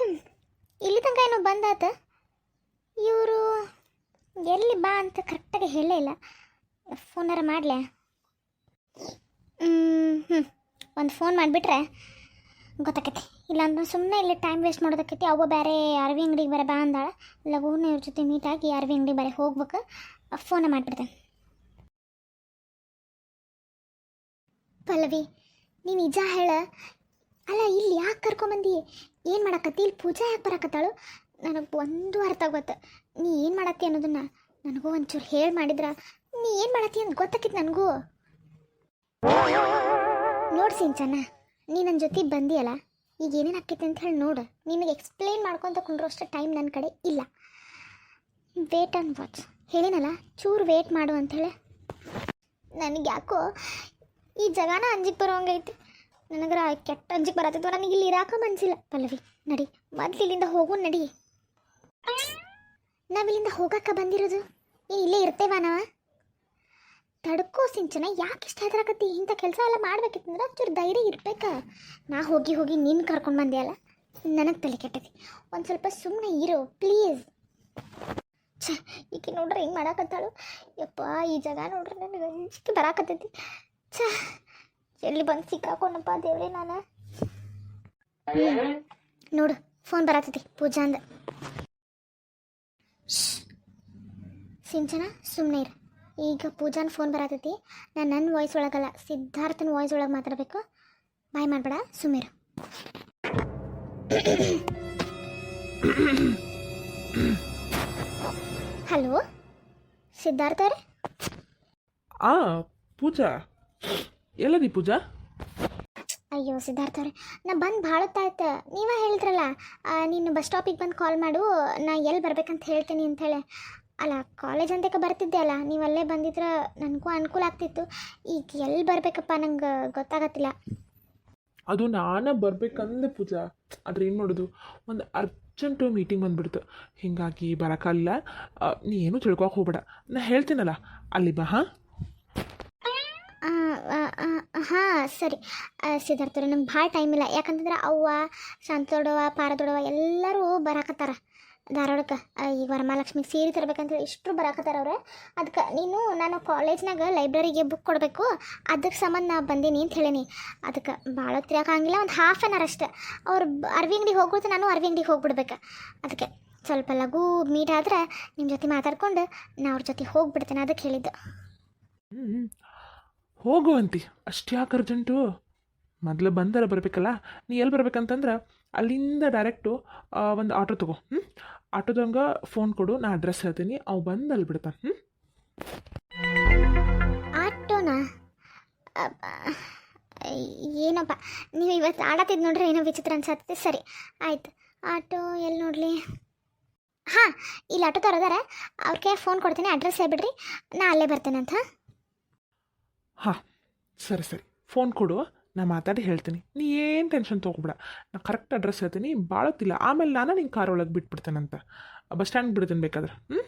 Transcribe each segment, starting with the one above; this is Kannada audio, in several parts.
ಇಲ್ಲಿ ತನಕ ಏನೋ ಬಂದಾತ. ಇವರು ಎಲ್ಲಿ ಬಾ ಅಂತ ಕರೆಕ್ಟಾಗಿ ಹೇಳೇ ಇಲ್ಲ. ಫೋನಾರ ಮಾಡಲೆ? ಹ್ಞೂ ಒಂದು ಫೋನ್ ಮಾಡಿಬಿಟ್ರೆ ಗೊತ್ತಾಕೈತಿ. ಇಲ್ಲಾಂದ್ರೆ ಸುಮ್ಮನೆ ಇಲ್ಲಿ ಟೈಮ್ ವೇಸ್ಟ್ ಮಾಡೋದಕ್ಕೈತಿ. ಅವ ಬೇರೆ ಅರವಿ ಅಂಗಡಿಗೆ ಬೇರೆ ಬಾ ಅಂದಾಳ. ಲಘುನ ಇವ್ರ ಜೊತೆ ಮೀಟ್ ಆಗಿ ಅರವಿ ಅಂಗಡಿ ಬೇರೆ ಹೋಗ್ಬೇಕು. ಫೋನ ಮಾಡಿಬಿಡ್ತೇನೆ. ಪಲ್ಲವಿ, ನೀನು ನಿಜ ಹೇಳ. ಅಲ್ಲ, ಇಲ್ಲಿ ಯಾಕೆ ಕರ್ಕೊಂಬಂದಿ? ಏನು ಮಾಡಕತ್ತಿ? ಇಲ್ಲಿ ಪೂಜಾ ಯಾಕೆ ಬರಕತ್ತಾಳು? ನನಗೆ ಒಂದು ಅರ್ಥ ಗೊತ್ತ ನೀ ಏನು ಮಾಡತ್ತಿ ಅನ್ನೋದನ್ನ ನನಗೂ ಒಂಚೂರು ಹೇಳಿ ಮಾಡಿದ್ರ. ನೀ ಏನು ಮಾಡತ್ತಿ ಅಂತ ಗೊತ್ತಾಕಿತ್ತು ನನಗೂ. ನೋಡು ಸಿಂಚನ, ನೀ ನನ್ನ ಜೊತೆ ಬಂದಿಯಲ್ಲ? ಈಗ ಏನೇನು ಆಕೈತೆ ಅಂತ ಹೇಳಿ ನೋಡು. ನಿನಗೆ ಎಕ್ಸ್ಪ್ಲೇನ್ ಮಾಡ್ಕೊತ ಕುಂಡ್ರೋಷ್ಟು ಟೈಮ್ ನನ್ನ ಕಡೆ ಇಲ್ಲ. ವೇಟ್ ಆ್ಯಂಡ್ ವಾಚ್ ಹೇಳಿನಲ್ಲ, ಚೂರು ವೇಟ್ ಮಾಡು ಅಂಥೇಳಿ ನನಗೆ ಯಾಕೋ ಈ ಜಗಾನ ಅಂಜಿಗೆ ಬರೋಂಗೈತಿ ನನಗರ ಕೆಟ್ಟ ಅಂಜಿಗೆ ಬರತ್ತಿದ್ವ ನನಗೆ ಇಲ್ಲಿ ಇರಾಕ ಮನ್ಸಿಲ್ಲ. ಪಲ್ಲವಿ, ನಡಿ, ಮೊದ್ಲು ಇಲ್ಲಿಂದ ಹೋಗು, ನಡಿ. ನಾವಿಲ್ಲಿಂದ ಹೋಗಕ್ಕ ಬಂದಿರೋದು? ಏನು ಇಲ್ಲೇ ಇರ್ತೇವ ನಾವ? ತಡ್ಕೋ ಸಿಂಚನ, ಯಾಕೆ ಇಷ್ಟ ಹೆದರಾಕತ್ತಿ? ಇಂಥ ಕೆಲಸ ಎಲ್ಲ ಮಾಡ್ಬೇಕಿತ್ತಂದ್ರೆ ಒಂಚೂರು ಧೈರ್ಯ ಇರ್ಬೇಕ? ನಾ ಹೋಗಿ ಹೋಗಿ ನಿನ್ನ ಕರ್ಕೊಂಡು ಬಂದೆ ಅಲ್ಲ? ನನಗೆ ತಲೆ ಕೆಟ್ಟತಿ. ಒಂದು ಸ್ವಲ್ಪ ಸುಮ್ಮನೆ ಇರು, ಪ್ಲೀಸ್. ಛ, ಈಕೆ ನೋಡ್ರಿ ಹಿಂಗೆ ಮಾಡಾಕತ್ತಾಳು? ಯಪ್ಪ, ಈ ಜಾಗ ನೋಡ್ರಿ ನನಗೆ ಅಂಜಿಕೆ ಬರಾಕತ್ತೈತಿ. ಛೇ ಎಲ್ಲಿ ಬಂದು ಸಿಕ್ಕಾಕೊಂಡಪ್ಪ ದೇವ್ರೆ ನಾನು? ನೋಡು ಫೋನ್ ಬರತ್ತೈತಿ ಪೂಜಾ ಅಂದ. ಸಿಂಚನ ಸುಮ್ಮನೆ ಇರು. ಈಗ ಪೂಜಾನ ಫೋನ್ ಬರತೈತಿ. ನಾನು ನನ್ನ ವಾಯ್ಸ್ ಒಳಗಲ್ಲ ಸಿದ್ಧಾರ್ಥನ ವಾಯ್ಸ್ ಒಳಗೆ ಮಾತಾಡಬೇಕು. ಬಾಯ್ ಮಾಡಬೇಡ ಸುಮ್ಮೀರು ಹಲೋ ಸಿದ್ಧಾರ್ಥ ಅವ್ರೆ? ಆ ಪೂಜಾ. ಎಲ್ಲದಿ ಪೂಜಾ? ಅಯ್ಯೋ ಸಿದ್ಧಾರ್ಥ ಅವ್ರೆ ನಾ ಬಂದು ಭಾಳ ಹೊತ್ತಾಯ್ತು ನೀವೇ ಹೇಳಿದ್ರಲ್ಲ ನೀನು ಬಸ್ ಸ್ಟಾಪಿಗೆ ಬಂದು ಕಾಲ್ ಮಾಡು ನಾ ಎಲ್ಲಿ ಬರ್ಬೇಕಂತ ಹೇಳ್ತೀನಿ ಅಂಥೇಳಿ ಅಲ್ಲ ಕಾಲೇಜ್ ಅಂತಕ್ಕೆ ಬರ್ತಿದ್ದೆ ಅಲ್ಲ ನೀವು ಅಲ್ಲೇ ಬಂದಿದ್ರೆ ನನಗೂ ಅನುಕೂಲ ಆಗ್ತಿತ್ತು. ಈಗ ಎಲ್ಲಿ ಬರಬೇಕಪ್ಪ ನಂಗೆ ಗೊತ್ತಾಗತ್ತಿಲ್ಲ. ಅದು ನಾನು ಬರ್ಬೇಕಂದೆ ಪೂಜಾ. ಆದ್ರೆ ಏನು ಮಾಡೋದು? ಒಂದು ಅರ್ಜೆಂಟು ಮೀಟಿಂಗ್ ಬಂದ್ಬಿಡ್ತು. ಹೀಗಾಗಿ ಬರೋಕ್ಕಾಗಲ್ಲ ಆ, ನೀ ಏನು ತಿಳ್ಕೊಕ್ಕೆ ಹೋಗ್ಬೇಡ. ನಾ ಹೇಳ್ತೀನಲ್ಲ ಅಲ್ಲಿ ಬಾ ಹಾಂ? ಹಾಂ ಸರಿ. ಆ, ಸಿದ್ಧಾರ್ಥ ಅವ್ರೆ ನಂಗೆ ಭಾಳ ಟೈಮ್ ಇಲ್ಲ. ಯಾಕಂತಂದ್ರೆ ಅವ್ವ ಶಾಂತದೊಡವ ಪಾರದೊಡವ ಎಲ್ಲರೂ ಬರಾಕತ್ತಾರ ಧಾರವಾಡಕ್ಕೆ ಈಗ ವರಮಹಾಲಕ್ಷ್ಮಿಗೆ ಸೀರೆ ತರಬೇಕಂತೇಳಿ ಇಷ್ಟರು ಬರಾಕತ್ತಾರ ಅವ್ರೆ. ಅದಕ್ಕೆ ನೀನು ನಾನು ಕಾಲೇಜ್ನಾಗ ಲೈಬ್ರರಿಗೆ ಬುಕ್ ಕೊಡಬೇಕು. ಅದಕ್ಕೆ ಸಂಬಂಧ ನಾ ಬಂದೀನಿ ಅಂತ ಹೇಳೀನಿ. ಅದಕ್ಕೆ ಭಾಳ ತಿರ್ಯಾಕಂಗಿಲ್ಲ ಒಂದು ಹಾಫ್ ಆನ್ ಅವರ್ ಅಷ್ಟೆ. ಅವ್ರು ಅರ್ವಿ ಅಂಗಡಿಗೆ ಹೋಗ್ಬಿಡ್ತು ನಾನು ಅರ್ವಿ ಅಂಗಡಿಗೆ ಹೋಗ್ಬಿಡ್ಬೇಕು. ಅದಕ್ಕೆ ಸ್ವಲ್ಪ ಲಘು ಮೀಟ್ ಆದ್ರೆ ನಿಮ್ಮ ಜೊತೆ ಮಾತಾಡ್ಕೊಂಡು ನಾ ಅವ್ರ ಜೊತೆ ಹೋಗ್ಬಿಡ್ತೇನೆ ಅದಕ್ಕೆ ಹೇಳಿದ್ದು. ಹೋಗುವಂತಿ ಅಷ್ಟ್ಯಾಕೆ ಅರ್ಜೆಂಟು ಮೊದಲು ಬಂದರ ಬರಬೇಕಲ್ಲ? ನೀ ಎಲ್ಲಿ ಬರ್ಬೇಕಂತಂದ್ರೆ ಅಲ್ಲಿಂದ ಡೈರೆಕ್ಟು ಒಂದು ಆಟೋ ತಗೋ. ಹ್ಞೂ ಆಟೋದಂಗೆ ಫೋನ್ ಕೊಡು, ನಾ ಅಡ್ರೆಸ್ ಹೇಳ್ತೀನಿ. ಅವು ಬಂದು ಅಲ್ಲಿ ಬಿಡ್ತಾನೆ. ಹ್ಞೂ ಆಟೋನಾ? ಏನಪ್ಪ, ನೀವು ಇವತ್ತು ಆಡತ್ತಿದ್ದು ನೋಡ್ರಿ ಏನೋ ವಿಚಿತ್ರ ಅನ್ಸತ್ತೆ. ಸರಿ, ಆಯ್ತು. ಆಟೋ ಎಲ್ಲಿ ನೋಡಲಿ? ಹಾಂ, ಇಲ್ಲಿ ಆಟೋ ತರೋದಾರ ಅವ್ರಿಗೆ ಫೋನ್ ಕೊಡ್ತೀನಿ. ಅಡ್ರೆಸ್ ಹೇಳ್ಬಿಡ್ರಿ. ನಾ ಅಲ್ಲೇ ಬರ್ತೇನೆ ಅಂತ ಹಾಂ ಸರಿ ಸರಿ. ಫೋನ್ ಕೊಡು ನಾನು ಮಾತಾಡಿ ಹೇಳ್ತೀನಿ. ನೀ ಏನು ಟೆನ್ಷನ್ ತೊಗೊಬೇಡ. ನಾ ಕರೆಕ್ಟ್ ಅಡ್ರೆಸ್ ಹೇಳ್ತೀನಿ ಭಾಳ ಹೊತ್ತಿಲ್ಲ ಆಮೇಲೆ ನಾನು ನಿಂಗೆ ಕಾರ್ ಒಳಗೆ ಬಿಟ್ಬಿಡ್ತೇನಂತ. ಬಸ್ ಸ್ಟ್ಯಾಂಡ್ ಬಿಡ್ತೀನಿ ಬೇಕಾದ್ರೆ ಹ್ಞೂ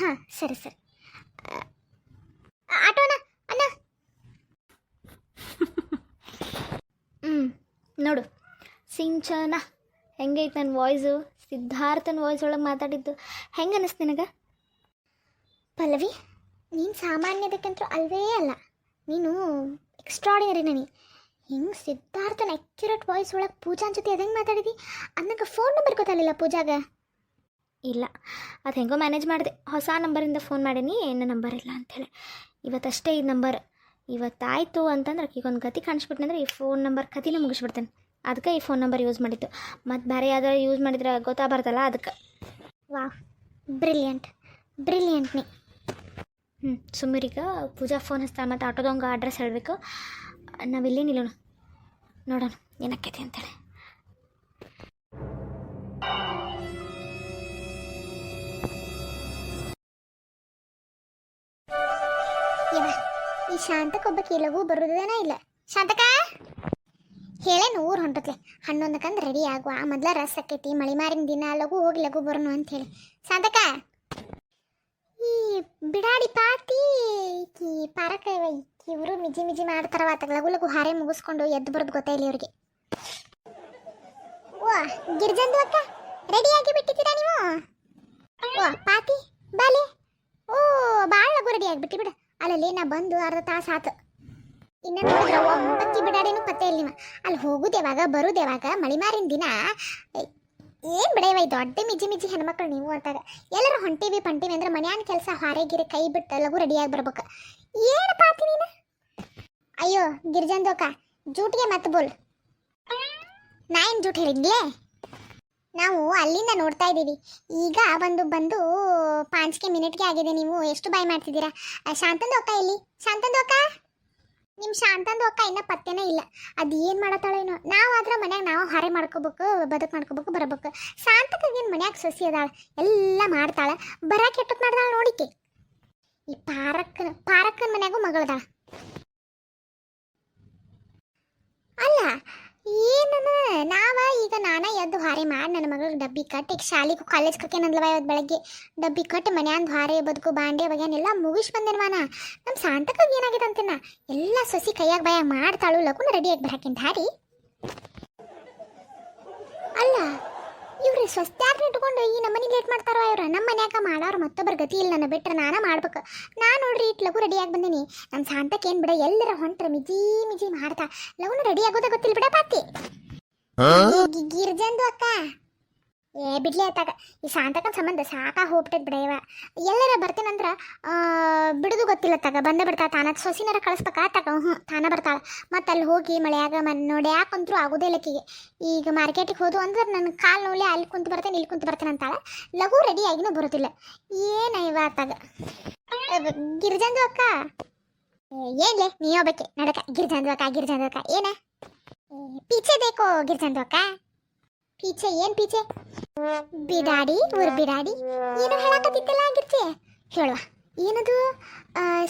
ಹಾಂ ಸರಿ ಸರಿ. ಅ, ಆಟೋನ ಅಣ್ಣ ಹ್ಞೂ ನೋಡು. ಸಿಂಚನ ಹೆಂಗೈತೆ ನನ್ನ ವಾಯ್ಸು ಸಿದ್ಧಾರ್ಥನ ವಾಯ್ಸ್ ಒಳಗೆ ಮಾತಾಡಿದ್ದು ಹೆಂಗೆ ಅನ್ನಿಸ್ತು ನಿನಗೆ? ಪಲ್ಲವಿ? ನೀನು ಸಾಮಾನ್ಯದಕ್ಕಂತೂ ಅಲ್ವೇ ಅಲ್ಲ. ನೀನು ಎಕ್ಸ್ಟ್ರಾಡಿನರಿ ನನಗೆ ಹಿಂಗೆ ಸಿದ್ಧಾರ್ಥನ ಅಕ್ಯುರೇಟ್ ವಾಯ್ಸ್ ಒಳಗೆ ಪೂಜಾ ಜೊತೆ ಹೆಂಗೆ ಮಾತಾಡಿದಿ? ಅನ್ನಕ್ಕೆ ಫೋನ್ ನಂಬರ್ ಗೊತ್ತಾಗಲಿಲ್ಲ ಪೂಜಾಗ. ಇಲ್ಲ, ಅದು ಹೆಂಗೋ ಮ್ಯಾನೇಜ್ ಮಾಡಿದೆ. ಹೊಸ ನಂಬರಿಂದ ಫೋನ್ ಮಾಡೀನಿ, ಏನು ನಂಬರ್ ಇಲ್ಲ ಅಂಥೇಳಿ ಇವತ್ತಷ್ಟೇ ಈ ನಂಬರ್ ಇವತ್ತಾಯಿತು ಅಂತಂದ್ರೆ ಈಗೊಂದು ಗತಿ ಕಾಣಿಸ್ಬಿಟ್ನಂದ್ರೆ ಈ ಫೋನ್ ನಂಬರ್ ಕತಿನ ಮುಗಿಸ್ಬಿಡ್ತೇನೆ. ಅದಕ್ಕೆ ಈ ಫೋನ್ ನಂಬರ್ ಯೂಸ್ ಮಾಡಿತ್ತು ಮತ್ತು ಬೇರೆ ಯಾವ್ದಾರು ಯೂಸ್ ಮಾಡಿದ್ರೆ ಗೊತ್ತಾಗ್ಬಾರ್ದಲ್ಲ ಅದಕ್ಕೆ ವಾ ಬ್ರಿಲಿಯಂಟ್ ಬ್ರಿಲಿಯಂಟ್ ನೀ. ಹ್ಞೂ ಸುಮ್ಮರೀಗ ಪೂಜಾ ಫೋನ್ ಹಚ್ತಾ ಮತ್ತು ಆಟೋದವಂಗೆ ಅಡ್ರೆಸ್ ಹೇಳಬೇಕು. ನಾವು ಇಲ್ಲಿ ನಿಲ್ಲೋಣ. ನೋಡೋಣ ಏನಕ್ಕೈತಿ ಅಂತೇಳಿ. ಈ ಶಾಂತಕ್ಕೊಬ್ಬಕ್ಕೆ ಲಘು ಬರೋದೇನ ಇಲ್ಲ? ಶಾಂತಕ ಹೇಳೇನು ಊರು ಹೊಂಟತ್ಲೆ. ಹನ್ನೊಂದಕ್ಕಂದ್ರೆ ರೆಡಿ ಆಗುವ. ಮೊದಲ ರಸ್ ಆಕೈತಿ. ಮಳಿ ಮಾರಿನ ದಿನ ಲಘು ಹೋಗಿ ಲಘು ಬರೋಣ ಅಂತ ಹೇಳಿ ಶಾಂತಕ ಈ ಬಿಡಾಡಿ ಪಾತಿ ಈ ಪಾರಕ ಇವರು ಮಿಜಿ ಮಿಜಿ ಮಾಡ್ತಾರವ ಆತ ಲಘು ಲಘು ಹಾರೆ ಮುಗಿಸ್ಕೊಂಡು ಎದ್ದು ಬರೋದು ಗೊತ್ತಾಯಿಲ್ಲ ಇವ್ರಿಗೆ. ಓ, ಗಿರ್ಜಂದು ಅಕ್ಕ ರೆಡಿ ಆಗಿ ಬಿಟ್ಟಿದ್ದೀರಾ ನೀವು? ಓ, ಪಾತಿ, ಬಾಲೆ. ಓ ಭಾಳ ಲಗು ರೆಡಿ ಆಗಿಬಿಟ್ಟಿ ಬಿಡು. ಅಲ್ಲಲ್ಲಿ ನಾ ಬಂದು ಅರ್ಧ ತಾಸು ಆತು. ಇನ್ನ ಒಂಬತ್ತಿ ಬಿಡಾಡೇನು ಪತ್ತೆ ಇಲ್ಲ ಅಲ್ಲಿ ಹೋಗುದೇವಾಗ ಯಾವಾಗ, ಬರುದು ಯಾವಾಗ, ಮಳಿಮಾರಿನ ದಿನ. ಏನ್ ಬಿಡೇವ ದೊಡ್ಡ ಮಿಜಿ ಮಿಜಿ ಹೆಣ್ಮಕ್ಳು ನೀವು ಅಂತಾಗ ಎಲ್ಲರೂ ಹೊಂಟಿವಿ, ಪಂಟಿವಿ ಅಂದ್ರೆ ಮನ್ಯಾನ ಕೆಲಸ ಹಾರೆಗಿರಿ, ಕೈ ಬಿಟ್ಟು ಲಗು ರೆಡಿಯಾಗಿ ಬರ್ಬೇಕು. ಏನು ಪಾತಿ ನೀನು? ಅಯ್ಯೋ ಗಿರ್ಜಂದೋಕ ಜೂಟಿಗೆ ಮತ್ತೆ ಬೋಲ್. ನಾ ಏನು ಜೂಟ್ ಹೇಳಿದ್ಲೇ ನಾವು ಅಲ್ಲಿಂದ ನೋಡ್ತಾ ಇದ್ದೀವಿ. ಈಗ ಬಂದು ಬಂದು ಪಾಂಚ್ಕೆ ಮಿನಿಟ್ಗೆ ಆಗಿದೆ ನೀವು. ಎಷ್ಟು ಬಾಯ್ ಮಾಡ್ತಿದ್ದೀರಾ? ಶಾಂತಂದು ಅಕ್ಕ ಇಲ್ಲಿ. ಶಾಂತಂದು ಅಕ್ಕ? ನಿಮ್ಮ ಶಾಂತಂದು ಅಕ್ಕ ಇನ್ನೂ ಪತ್ತೆನೇ ಇಲ್ಲ. ಅದು ಏನು ಮಾಡತ್ತಾಳೇನೋ ನಾವು ಆದ್ರೆ ಮನ್ಯಾಗ ನಾವು ಹಾರೆ ಮಾಡ್ಕೋಬೇಕು, ಬದುಕು ಮಾಡ್ಕೋಬೇಕು, ಬರಬೇಕು. ಶಾಂತಕ್ಕೇನು ಮನ್ಯಾಗ ಸೊಸಿ ಅದಾಳೆ? ಎಲ್ಲ ಮಾಡ್ತಾಳೆ. ಬರ ಕೆಟ್ಟಕ್ಕೆ ಮಾಡ್ದಾಳೆ ನೋಡಿಕೆ. ಈ ಪಾರಕ್ಕನ ಪಾರಕ್ಕನ ಮನ್ಯಾಗೂ ಮಗಳದಾಳ ಅಲ್ಲ ಏನನ ನಾವ ಈಗ ನಾನ ಎದ್ದು ಹಾರೆ ಮಾಡಿ ನನ್ನ ಮಗಳಿಗೆ ಡಬ್ಬಿ ಕಟ್ಟಿ ಈಗ ಶಾಲೆಗೂ ಕಾಲೇಜ್ ಕಕ್ಕೇನಂದ್ಲವ ಇವತ್ತು ಬೆಳಗ್ಗೆ. ಡಬ್ಬಿ ಕಟ್ಟಿ ಮನ್ಯಾಂದ ಹಾರೆ, ಬದುಕು, ಬಾಂಡೆ ಬಗ್ಯಾನೆಲ್ಲ ಮುಗಿಸ್ ಬಂದೇನ್ವಾನ ನಮ್ಮ ಸಾಂತಕ್ಕಾಗಿ ಏನಾಗಿದೆ ಅಂತೀನ ಎಲ್ಲ ಸೊಸಿ ಕೈಯಾಗ ಬಾಯಾಗ ಮಾಡ್ತಾಳು ಲಗುನ ರೆಡಿಯಾಗಿ ಬರಾಕಿಂತ ಹಾರಿ. ಅಲ್ಲ, ಇವ್ರಿ ಸ್ವಸ್ತ್ಯಾರ್ನ ಇಟ್ಕೊಂಡು ಈ ನಮ್ಮನೆ ಲೇಟ್ ಮಾಡ್ತಾರೋ ಇವ್ರು? ನಮ್ಮ ಮನ್ಯಾಗ ಮಾಡೋರು ಮತ್ತೊಬ್ಬರ ಗತಿ ಇಲ್ಲ ನನ್ನ ಬಿಟ್ರೆ ನಾನ ಮಾಡ್ಬೇಕು. ನಾ ನೋಡ್ರಿ ಇಟ್ ಲಗು ರೆಡಿಯಾಗಿ ಬಂದೀನಿ. ನಮ್ಮ ಸಾಂತಕ್ಕೆ ಏನು ಬಿಡ, ಎಲ್ಲರ ಹೊಂಟ್ರೆ ಮಿಜಿ ಮಿಜಿ ಮಾಡ್ತಾ. ಲಗುನ ರೆಡಿ ಆಗೋದ ಗೊತ್ತಿಲ್ಲ ಬಿಡ ಪಾತಿ. ಗಿರ್ಜಂದು ಅಕ್ಕ. ಏ, ಬಿಡ್ಲಿ ಆತಾಗ ಈ ಶಾಂತಕನ ಸಂಬಂಧ ಸಾಕಾ ಹೋಗ್ಬಿಟ್ಟದ್ ಬಿಡವ ಎಲ್ಲರ ಬರ್ತೀನಂದ್ರ ಬಿಡುದು ಗೊತ್ತಿಲ್ಲ ತಗ. ಬಂದ ಬಿಡ್ತಾ ತಾನ. ಸೊಸಿನರ ಕಳಿಸ್ಬೇಕಾ ತಗ? ಹ್ಞೂ ತಾನ ಬರ್ತಾಳ. ಮತ್ತೆ ಅಲ್ಲಿ ಹೋಗಿ ಮಳೆಯಾಗ ಮನ್ ನೋಡ್ಯಾಕಂತ್ರು ಆಗುದೇ ಇಲ್ಲಕ್ಕಿಗೆ ಈಗ ಮಾರ್ಕೆಟಿಗೆ ಹೋದು ಅಂದ್ರೆ ನನ್ನ ಕಾಲು ನೋಲಿ ಅಲ್ಲಿ ಕುಂತು ಬರ್ತೇನೆ, ಇಲ್ಲಿ ಕುಂತು ಬರ್ತೇನೆ ಅಂತಾಳ. ಲಘು ರೆಡಿ ಆಗಿನೂ ಬರೋದಿಲ್ಲ. ಏನ ಇವ ಗಿರ್ಜಂದು ಅಕ್ಕ. ಏನ್ಲೆ, ನೀ ಹೋಗ್ಬೇಕೆ ನಡಕ. ಗಿರ್ಜಂದು ಅಕ್ಕ ಗಿರ್ಜಂದು ಅಕ್ಕ. ಏನ? ಪೀಚೆ ಬೇಕು ಗಿರ್ಜಂದು ಅಕ್ಕ ಪೀಚೆ, ಏನ್ ಪೀಚೆ? ಬಿಡಾಡಿ, ಊರ್ ಬಿಡಾಡಿ. ಏನು ಹೇಳಕತ್ತಿದ್ದಲ್ಲ ಗಿರ್ಜೆ ಹೇಳುವ. ಏನದು?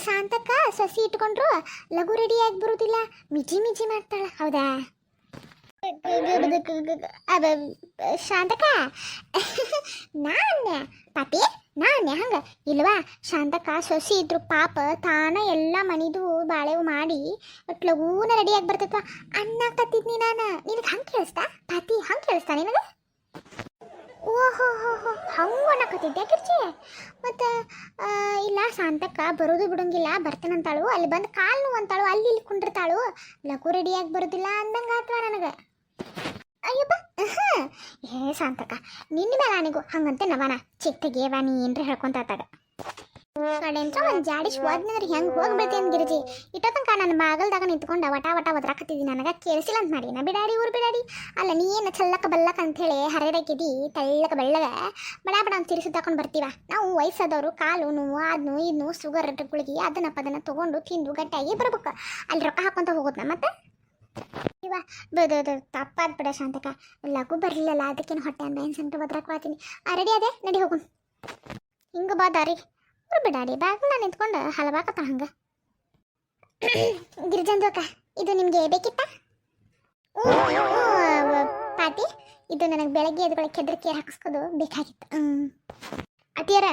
ಶಾಂತಕ್ಕ ಸಸಿ ಇಟ್ಕೊಂಡ್ರು ಲಘು ರೆಡಿಯಾಗಿ ಬರುದಿಲ್ಲ. ಮಿಜಿ ಮಿಜಿ ಮಾಡ್ತಾಳ. ಹೌದಾ? ಅಬ ಶಾಂತಕ್ಕ ನಾನ್ಯ? ಪಾಪಿ, ನಾನ್ಯ? ಹಂಗ? ಇಲ್ವಾ? ಶಾಂತಕ ಸೊಸಿ ಇದ್ರು ಪಾಪ, ತಾನ ಎಲ್ಲ ಮನಿದು ಬಾಳೆವು ಮಾಡಿ ಲಗೂನ ರೆಡಿಯಾಗಿ ಅನ್ನ ಕತ್ತಿದ್ನಿ ನಾನು. ನಿನಗೆ ಹಂಗೆ ಕೇಳಿಸ್ತಾ? ಪಾತಿ ಹಂಗೆ ಕೇಳಿಸ್ತಾ ನಿನಗೆ? ಓಹೋ, ಹೋ ಹೋ, ಹಂಗೆ ಅನ್ನಕತ್ತಿದ್ದೆ ಕಿರ್ಚಿ? ಮತ್ತು ಇಲ್ಲ ಶಾಂತಕ್ಕ ಬರೋದು ಬಿಡಂಗಿಲ್ಲ, ಬರ್ತಾನಂತಾಳು, ಅಲ್ಲಿ ಬಂದು ಕಾಲು ಅಂತಾಳು, ಅಲ್ಲಿ ಇಲ್ಲಿ ಕುಂಡಿರ್ತಾಳು ಲಘು ರೆಡಿಯಾಗಿ ಬರೋದಿಲ್ಲ ಅಂದಂಗೆ ಆತ್ವ ನನಗೆ. ಅಯ್ಯಪ್ಪ. ಏ ಶಾಂತಕ ನಿನ್ನ ಮೇಲೆ ನನಗೂ ಹಂಗಂತೆ ನವನ ಚಿತ್ತಗೇವ ನೀ ಏನ್ರಿ ಹೇಳ್ಕೊಂತ ಆತಾಗ. ಕಡೆಂತ್ರ ಒಂದು ಜಾಡಿಸ್ ಹೆಂಗ್ ಹೆಂಗೆ ಹೋಗ್ಬಿಡ್ತೇನೆ ಗಿರಿಜಿ. ಇಟ್ಟೋ ತನಕ ನನ್ನ ಮಾಗಲ್ದಾಗ ನಿಂತ್ಕೊಂಡು ವಟ ವಟ ಒದ್ರಾಕತ್ತಿದ್ದಿ ನನಗೆ. ಕೇಳಿಸಿಲ್ಲ ಅಂತ ಮಾಡಿ. ನಾ ಬಿಡಾಡಿ, ಊರು ಬಿಡಾಡಿ. ಅಲ್ಲ, ನೀ ಏನು ಚಲ್ಲಕ ಬಲ್ಲಕ ಅಂಥೇಳಿ ಹರಿದಾಕಿದಿ ತಳ್ಳಕ ಬೆಳ್ಳಗ. ಬಡ ಬಡ ಅಂತ ತಿರುಗಿ ಸುತ್ತಾಕೊಂಡು ಬರ್ತೀವ. ನಾವು ವಯಸ್ಸಾದವರು, ಕಾಲು ನೋವು ಆದ್ ನೋವು ಶುಗರ್ ಗುಳಿಗೆ ಅದನ್ನ ಅದನ್ನು ತೊಗೊಂಡು ತಿಂದು ಗಟ್ಟಿಯಾಗಿ ಬರ್ಬೇಕು. ಅಲ್ಲಿ ರೊಕ್ಕ ಹಾಕೊಂತ ನಾ ಮತ್ತೆ? ಇವ ಬಿಡ ಶಾಂತಕ. ಲಘು ಬರಲಿಲ್ಲ ಅದಕ್ಕೆ ಹೊಟ್ಟೆ ಅಂತ ಬದ್ರಕ್ ಬಾತೀನಿ ಆ ರೆಡಿ ಅದೇ ನಡಿ ಹೋಗು ಹಿಂಗೆ ಬಾ ದಾರಿ. ಬ್ಯಾಗ್ ಬಿಡಾಡಿ ಬ್ಯಾಗ್ನ ನಿಂತ್ಕೊಂಡು ಹಲವಾಕತ್ತ ಹಂಗೆ. ಗಿರಿಜಂದೋಕ ಇದು ನಿಮಗೆ ಬೇಕಿತ್ತ? ಪಾತಿ ಇದು ನನಗೆ ಬೆಳಗ್ಗೆ ಎದ್ಗಳ ಕೆದ್ರ ಕೇರ್ ಹಾಕಿಸ್ಕೋದು ಬೇಕಾಗಿತ್ತು. ಅತಿಯರ?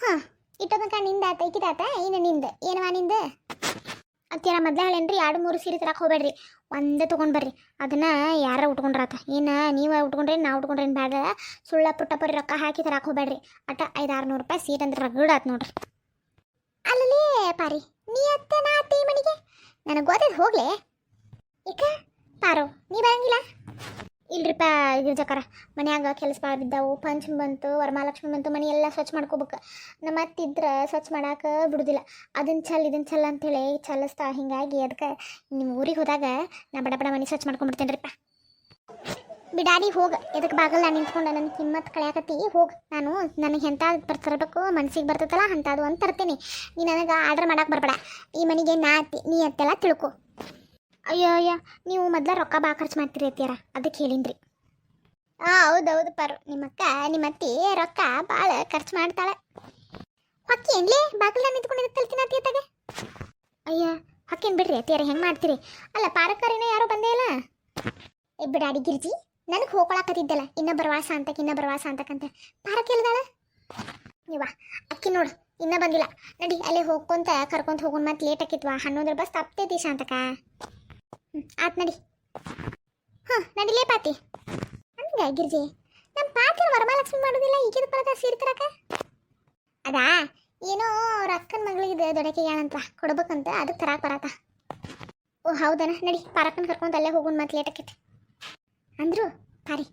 ಹಾಂ ಇಟ್ಟೋದಕ್ಕ ನಿಂದ ಆತ ಇಕ್ಕಿದಾತ ಇನ್ನು ನಿಂದ. ಏನವ ನಿಂದ? ಅತ್ತಿಯರ ಮೊದಲೇ ಹೇಳೇನ್ರಿ, ಎರಡು ಮೂರು ಸೀರೆ ತರಕ್ಕೆ ಹೋಗ್ಬೇಡ್ರಿ. ಒಂದೇ ತೊಗೊಂಡು ಬರ್ರಿ. ಅದನ್ನ ಯಾರ ಉಟ್ಕೊಂಡ್ರಾತ? ಏನು, ನೀವು ಉಟ್ಕೊಂಡ್ರೇನು ನಾ ಉಟ್ಕೊಂಡ್ರೇನು ಬೇಡ ಸುಳ್ಳ ಪುಟ್ಟ ಪರಿ ರೊಕ್ಕ ಹಾಕಿ ತರಕ್ಕೆ ಹೋಗ್ಬೇಡ್ರಿ. ಅಟ ಐದು ಆರುನೂರು ರೂಪಾಯಿ ಸೀಟ್ ಅಂದ್ರೆ ರಗಡ್ ನೋಡ್ರಿ. ಅಲ್ಲಲೇ ಪಾರಿ, ನೀ ಅತ್ತೆ ನಾ ಅತ್ತೆ ಮನೆಗೆ? ನನಗೆ ಗೊತ್ತೈತೆ, ಹೋಗ್ಲೆ. ಏಕ, ಪಾರೋ, ನೀ ಬರಂಗಿಲ್ಲ? ಇಲ್ರಿಪ್ಪ ಗಿರ್ಜಕರ, ಮನ್ಯಾಗ ಕೆಲಸ ಭಾಳ ಬಿದ್ದಾವು, ಪಂಚಮಿ ಬಂತು, ವರಮಹಾಲಕ್ಷ್ಮಿ ಬಂತು ಮನೆ ಎಲ್ಲ ಸ್ವಚ್ಛ ಮಾಡ್ಕೋಬೇಕು. ನಮ್ಮ ಅತ್ತಿದ್ರೆ ಸ್ವಚ್ಛ ಮಾಡಕ್ಕೆ ಬಿಡುದಿಲ್ಲ. ಅದನ್ನ ಚಲ್ ಇದನ್ನ ಚಲ್ ಅಂತೇಳಿ ಚಲಿಸ್ತಾ ಹಿಂಗಾಗಿ ಅದಕ್ಕೆ ನಿಮ್ಮ ಊರಿಗೆ ಹೋದಾಗ ನಾ ಬಡ ಬಡ ಮನೆ ಸ್ವಚ್ಛ ಮಾಡ್ಕೊಂಡ್ಬಿಡ್ತೇನೆ ರೀಪ್ಪ ಬಿಡಾಡಿ ಹೋಗ ಎದಕ್ಕೆ ಬಾಗಲ್ಲ ನಿಂತ್ಕೊಂಡು ನನ್ನ ಕಿಮ್ಮತ್ ಕಳೆಯಕತ್ತಿ ಹೋಗಿ. ನಾನು ನನಗೆ ಎಂಥ ತರಬೇಕು, ಮನ್ಸಿಗೆ ಬರ್ತೈತಲ್ಲ ಅಂಥದ್ದು ಅಂತ ತರ್ತೀನಿ. ನೀ ನನಗೆ ಆರ್ಡರ್ ಮಾಡಕ್ಕೆ ಬರಬೇಡ. ಈ ಮನೆಗೆ ನಾ ಅತ್ತಿ, ನೀ ಅತ್ತೆಲ್ಲ ತಿಳ್ಕೊ. ಅಯ್ಯೋ, ಅಯ್ಯ, ನೀವು ಮೊದ್ಲ ರೊಕ್ಕ ಬಾ ಖರ್ಚು ಮಾಡ್ತೀರಿ ಅತ್ತಿಯಾರ ಅದಕ್ಕೆ ಹೇಳಿನ್ರಿ. ಹಾಂ ಹೌದೌದು ಪರ್ ಪರು ನಿಮ್ಮ ಅಕ್ಕ, ನಿಮ್ಮ ಅತ್ತಿ ರೊಕ್ಕ ಭಾಳ ಖರ್ಚು ಮಾಡ್ತಾಳೆ. ಹೊಕ್ಕಿ ಏನ್ಲೇ ಬಾಗಿಲ ನಿಂತ್ಕೊಂಡಿದ್ದ ತಲ್ತಿನ ಅತ್ತಿಯತ್ತಾಗೆ ಅಯ್ಯ, ಹೊಕ್ಕೇನು ಬಿಡ್ರಿ ಅತ್ತಿಯಾರ, ಹೆಂಗೆ ಮಾಡ್ತೀರಿ? ಅಲ್ಲ ಪಾರಕರಿನ ಯಾರೋ ಬಂದೇ ಇಲ್ಲ? ಏ, ಬಿಡಾಡಿ ಗಿರ್ಜಿ, ನನಗೆ ಹೋಗ್ಕೊಳಕತ್ತಿದ್ದಲ್ಲ ಇನ್ನ ವಾಸ ಅಂತಕ್ಕೆ ಇನ್ನ ವಾಸ ಅಂತಕ್ಕಂತ ಪಾರಕ್ ಇಲ್ದಾಳ ನೀವ ಅಕ್ಕಿ ನೋಡು, ಇನ್ನ ಬಂದಿಲ್ಲ. ನಡಿ, ಅಲ್ಲೇ ಹೋಗ್ಕೊಂತ ಕರ್ಕೊಂತ ಹೋಗೋಣ ಮತ್ತೆ ಲೇಟ್ ಆಕಿತ್ವಾ ಹನ್ನೊಂದ್ರ ಬಸ್ ತಪ್ತೈತಿ ಶಾಂತಕ ಆತ್ ನಡಿ. ಹಾಂ ನಡಿಲೇ ಪಾತಿ. ಹಂಗ ಗಿರ್ಜಿ ನಮ್ಮ ಪಾತಿ ವರಮಹಾಲಕ್ಷ್ಮಿ ಮಾಡೋದಿಲ್ಲ, ಈಗಿದ ಪರದ ಸೀರೆ ತರಕ ಅದಾ? ಏನೋ ಅವ್ರ ಅಕ್ಕನ ಮಗಳಿಗೆ ದೊಡಕೆ ಹೇಳಂತ ಕೊಡ್ಬೇಕಂತ ಅದಕ್ಕೆ ತರಾಕ್ ಬರತ್ತ. ಓ, ಹೌದನ? ನಡಿ, ಪಾರಕ್ಕನ ಕರ್ಕೊಂಡು ಅಲ್ಲೇ ಹೋಗೋಣ ಮತ್ತೆ ಲೇಟಕ್ಕೆ ಅಂದ್ರು, ಪಾರಿ.